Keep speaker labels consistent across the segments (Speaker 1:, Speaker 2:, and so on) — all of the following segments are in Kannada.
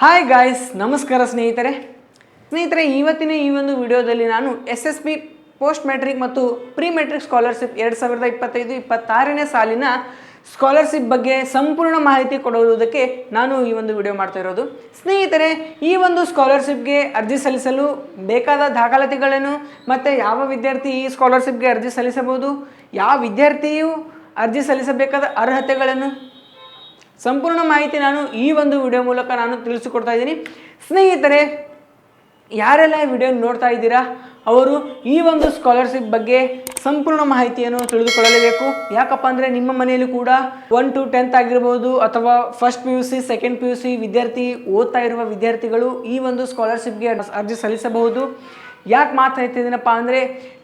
Speaker 1: ಹಾಯ್ ಗಾಯ್ಸ್ ನಮಸ್ಕಾರ ಸ್ನೇಹಿತರೆ. ಸ್ನೇಹಿತರೆ, ಇವತ್ತಿನ ಈ ಒಂದು ವಿಡಿಯೋದಲ್ಲಿ ನಾನು S S P post matric ಮತ್ತು ಪ್ರೀ ಮೆಟ್ರಿಕ್ ಸ್ಕಾಲರ್ಶಿಪ್ ಎರಡು ಸಾವಿರದ ಇಪ್ಪತ್ತೈದು, ಇಪ್ಪತ್ತಾರನೇ ಸಾಲಿನ ಸ್ಕಾಲರ್ಶಿಪ್ ಬಗ್ಗೆ ಸಂಪೂರ್ಣ ಮಾಹಿತಿ ಕೊಡುವುದಕ್ಕೆ ನಾನು ಈ ಒಂದು ವಿಡಿಯೋ ಮಾಡ್ತಾ ಇರೋದು. ಸ್ನೇಹಿತರೆ, ಈ ಒಂದು ಸ್ಕಾಲರ್ಶಿಪ್ಗೆ ಅರ್ಜಿ ಸಲ್ಲಿಸಲು ಬೇಕಾದ ದಾಖಲಾತಿಗಳೇನು ಮತ್ತು ಯಾವ ವಿದ್ಯಾರ್ಥಿ ಈ ಸ್ಕಾಲರ್ಶಿಪ್ಗೆ ಅರ್ಜಿ ಸಲ್ಲಿಸಬಹುದು, ಯಾವ ವಿದ್ಯಾರ್ಥಿಯು ಅರ್ಜಿ ಸಲ್ಲಿಸಬೇಕಾದ ಅರ್ಹತೆಗಳನ್ನು ಸಂಪೂರ್ಣ ಮಾಹಿತಿ ನಾನು ಈ ಒಂದು ವಿಡಿಯೋ ಮೂಲಕ ನಾನು ತಿಳಿಸಿಕೊಡ್ತಾ ಇದ್ದೀನಿ. ಸ್ನೇಹಿತರೆ, ಯಾರೆಲ್ಲ ವಿಡಿಯೋ ನೋಡ್ತಾ ಇದ್ದೀರಾ, ಅವರು ಈ ಒಂದು ಸ್ಕಾಲರ್ಶಿಪ್ ಬಗ್ಗೆ ಸಂಪೂರ್ಣ ಮಾಹಿತಿಯನ್ನು ತಿಳಿದುಕೊಳ್ಳಲೇಬೇಕು. ಯಾಕಪ್ಪ ಅಂದರೆ ನಿಮ್ಮ ಮನೆಯಲ್ಲಿ ಕೂಡ ಒನ್ ಟು ಟೆಂತ್ ಆಗಿರ್ಬೋದು ಅಥವಾ first P U C second P U C ವಿದ್ಯಾರ್ಥಿ ಓದ್ತಾ ಇರುವ ವಿದ್ಯಾರ್ಥಿಗಳು ಈ ಒಂದು ಸ್ಕಾಲರ್ಶಿಪ್ಗೆ ಅರ್ಜಿ ಸಲ್ಲಿಸಬಹುದು. ಯಾಕೆ ಮಾತಾಡ್ತಿದ್ದೀನಪ್ಪ ಅಂದರೆ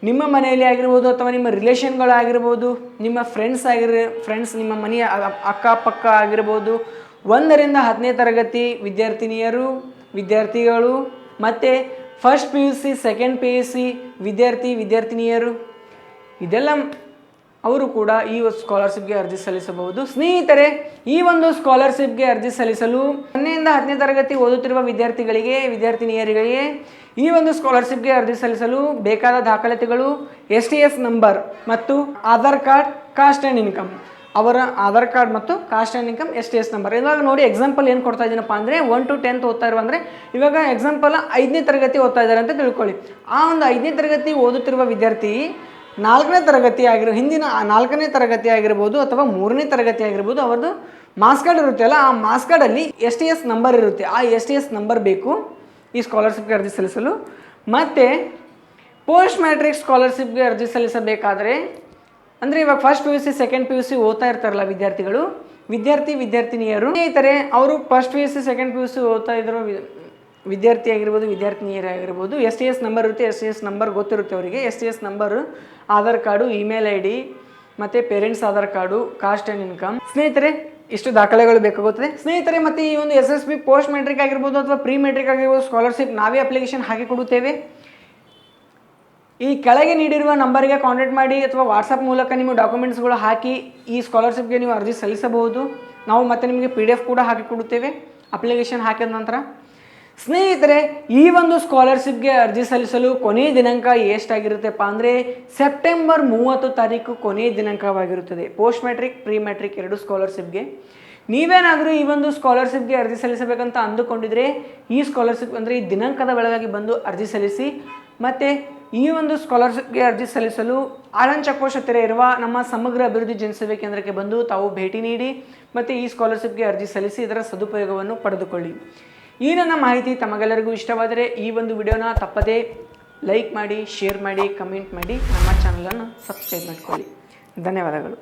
Speaker 1: ನಿಮ್ಮ ಮನೆಯಲ್ಲಿ ಆಗಿರ್ಬೋದು ಅಥವಾ ನಿಮ್ಮ ರಿಲೇಷನ್ಗಳಾಗಿರ್ಬೋದು, ನಿಮ್ಮ ಫ್ರೆಂಡ್ಸ್ ಆಗಿರ ಫ್ರೆಂಡ್ಸ್ ನಿಮ್ಮ ಮನೆಯ ಅಕ್ಕಪಕ್ಕ ಆಗಿರ್ಬೋದು, ಒಂದರಿಂದ ಹತ್ತನೇ ತರಗತಿ ವಿದ್ಯಾರ್ಥಿನಿಯರು, ವಿದ್ಯಾರ್ಥಿಗಳು, ಮತ್ತು first P U C second P U C ವಿದ್ಯಾರ್ಥಿ, ವಿದ್ಯಾರ್ಥಿನಿಯರು, ಇದೆಲ್ಲ ಅವರು ಕೂಡ ಈ ಸ್ಕಾಲರ್ಶಿಪ್ಗೆ ಅರ್ಜಿ ಸಲ್ಲಿಸಬಹುದು. ಸ್ನೇಹಿತರೆ, ಈ ಒಂದು ಸ್ಕಾಲರ್ಶಿಪ್ಗೆ ಅರ್ಜಿ ಸಲ್ಲಿಸಲು ಒಂದನೆಯಿಂದ ಹತ್ತನೇ ತರಗತಿ ಓದುತ್ತಿರುವ ವಿದ್ಯಾರ್ಥಿಗಳಿಗೆ, ವಿದ್ಯಾರ್ಥಿನಿಯರಿಗೆ ಈ ಒಂದು ಸ್ಕಾಲರ್ಶಿಪ್ಗೆ ಅರ್ಜಿ ಸಲ್ಲಿಸಲು ಬೇಕಾದ ದಾಖಲಾತಿಗಳು ಎಸ್ ಟಿ ಎಸ್ ನಂಬರ್ ಮತ್ತು Aadhaar card caste and income ಅವರ ಆಧಾರ್ ಕಾರ್ಡ್ ಮತ್ತು caste and income S T S number ಇವಾಗ ನೋಡಿ ಎಕ್ಸಾಂಪಲ್ ಏನು ಕೊಡ್ತಾ ಇದ್ದೀನಪ್ಪ ಅಂದರೆ ಒನ್ ಟು ಟೆಂತ್ ಓದ್ತಾ ಇರುವ ಅಂದರೆ ಇವಾಗ ಎಕ್ಸಾಂಪಲ್ ಐದನೇ ತರಗತಿ ಓದ್ತಾ ಇದ್ದಾರೆ ಅಂತ ತಿಳ್ಕೊಳ್ಳಿ. ಆ ಒಂದು ಐದನೇ ತರಗತಿ ಓದುತ್ತಿರುವ ವಿದ್ಯಾರ್ಥಿ ನಾಲ್ಕನೇ ತರಗತಿ ಆಗಿರೋ ಹಿಂದಿನ ನಾಲ್ಕನೇ ತರಗತಿ ಆಗಿರ್ಬೋದು ಅಥವಾ ಮೂರನೇ ತರಗತಿ ಆಗಿರ್ಬೋದು ಅವ್ರದ್ದು ಮಾಸ್ ಕಾರ್ಡ್ ಇರುತ್ತೆ ಅಲ್ಲ, ಆ ಮಾಸ್ ಕಾರ್ಡಲ್ಲಿ ಎಸ್ ಟಿ ಎಸ್ ನಂಬರ್ ಇರುತ್ತೆ. ಆ ಎಸ್ ಟಿ ಎಸ್ ನಂಬರ್ ಬೇಕು ಈ ಸ್ಕಾಲರ್ಶಿಪ್ಗೆ ಅರ್ಜಿ ಸಲ್ಲಿಸಲು. ಮತ್ತು ಪೋಸ್ಟ್ ಮ್ಯಾಟ್ರಿಕ್ ಸ್ಕಾಲರ್ಶಿಪ್ಗೆ ಅರ್ಜಿ ಸಲ್ಲಿಸಬೇಕಾದ್ರೆ, ಅಂದರೆ ಇವಾಗ first P U C second P U C ಓದ್ತಾ ಇರ್ತಾರಲ್ಲ ವಿದ್ಯಾರ್ಥಿಗಳು. ವಿದ್ಯಾರ್ಥಿ, ವಿದ್ಯಾರ್ಥಿನಿಯರು, ಸ್ನೇಹಿತರೆ, ಅವರು first P U C second P U C ಓದ್ತಾ ಇದ್ರು ವಿದ್ಯಾರ್ಥಿ ಆಗಿರ್ಬೋದು ವಿದ್ಯಾರ್ಥಿನಿಯರಾಗಿರ್ಬೋದು ಎಸ್ ಟಿ ಎಸ್ ನಂಬರ್ ಇರುತ್ತೆ ಎಸ್ ಟಿ ಎಸ್ ನಂಬರ್ ಗೊತ್ತಿರುತ್ತೆ ಅವರಿಗೆ. S T S number Aadhaar card email I D ಮತ್ತು parents Aadhaar card caste and income ಸ್ನೇಹಿತರೆ, ಇಷ್ಟು ದಾಖಲೆಗಳು ಬೇಕಾಗುತ್ತದೆ. ಸ್ನೇಹಿತರೆ, ಮತ್ತು ಈ ಒಂದು S S B post matric ಆಗಿರ್ಬೋದು ಅಥವಾ ಪ್ರೀ ಮೆಟ್ರಿಕ್ ಆಗಿರ್ಬೋದು ಸ್ಕಾಲರ್ಶಿಪ್ ನಾವೇ ಅಪ್ಲಿಕೇಶನ್ ಹಾಕಿ ಕೊಡುತ್ತೇವೆ. ಈ ಕೆಳಗೆ ನೀಡಿರುವ ನಂಬರಿಗೆ ಕಾಂಟ್ಯಾಕ್ಟ್ ಮಾಡಿ ಅಥವಾ ವಾಟ್ಸಪ್ ಮೂಲಕ ನಿಮ್ಮ ಡಾಕ್ಯುಮೆಂಟ್ಸ್ಗಳು ಹಾಕಿ ಈ ಸ್ಕಾಲರ್ಶಿಪ್ಗೆ ನೀವು ಅರ್ಜಿ ಸಲ್ಲಿಸಬಹುದು. ನಾವು ಮತ್ತೆ ನಿಮಗೆ ಪಿ ಡಿ ಎಫ್ ಕೂಡ ಹಾಕಿ ಕೊಡುತ್ತೇವೆ. ಅಪ್ಲಿಕೇಶನ್ ಹಾಕಿದ ನಂತರ ಸ್ನೇಹಿತರೆ, ಈ ಒಂದು ಸ್ಕಾಲರ್ಶಿಪ್ಗೆ ಅರ್ಜಿ ಸಲ್ಲಿಸಲು ಕೊನೆಯ ದಿನಾಂಕ ಎಷ್ಟಾಗಿರುತ್ತೆಪ್ಪ ಅಂದರೆ ಸೆಪ್ಟೆಂಬರ್ ಮೂವತ್ತು ತಾರೀಕು ಕೊನೆಯ ದಿನಾಂಕವಾಗಿರುತ್ತದೆ. ಪೋಸ್ಟ್ ಮ್ಯಾಟ್ರಿಕ್ ಪ್ರೀ ಮ್ಯಾಟ್ರಿಕ್ ಎರಡು ಸ್ಕಾಲರ್ಶಿಪ್ಗೆ. ನೀವೇನಾದರೂ ಈ ಒಂದು ಸ್ಕಾಲರ್ಶಿಪ್ಗೆ ಅರ್ಜಿ ಸಲ್ಲಿಸಬೇಕಂತ ಅಂದುಕೊಂಡಿದ್ರೆ ಈ ಸ್ಕಾಲರ್ಶಿಪ್ ಅಂದರೆ ಈ ದಿನಾಂಕದ ಒಳಗಾಗಿ ಬಂದು ಅರ್ಜಿ ಸಲ್ಲಿಸಿ. ಮತ್ತು ಈ ಒಂದು ಸ್ಕಾಲರ್ಶಿಪ್ಗೆ ಅರ್ಜಿ ಸಲ್ಲಿಸಲು ಆಳಂಚಕೋಶ ತೆರೆ ಇರುವ ನಮ್ಮ ಸಮಗ್ರ ಅಭಿವೃದ್ಧಿ ಜನಸೇವೆ ಕೇಂದ್ರಕ್ಕೆ ಬಂದು ತಾವು ಭೇಟಿ ನೀಡಿ, ಮತ್ತು ಈ ಸ್ಕಾಲರ್ಶಿಪ್ಗೆ ಅರ್ಜಿ ಸಲ್ಲಿಸಿ ಇದರ ಸದುಪಯೋಗವನ್ನು ಪಡೆದುಕೊಳ್ಳಿ. ಈ ನನ್ನ ಮಾಹಿತಿ ತಮಗೆಲ್ಲರಿಗೂ ಇಷ್ಟವಾದರೆ ಈ ಒಂದು ವಿಡಿಯೋನ ತಪ್ಪದೇ ಲೈಕ್ ಮಾಡಿ, ಶೇರ್ ಮಾಡಿ, ಕಮೆಂಟ್ ಮಾಡಿ ನಮ್ಮ ಚಾನಲನ್ನು ಸಬ್ಸ್ಕ್ರೈಬ್ ಮಾಡಿಕೊಳ್ಳಿ. ಧನ್ಯವಾದಗಳು.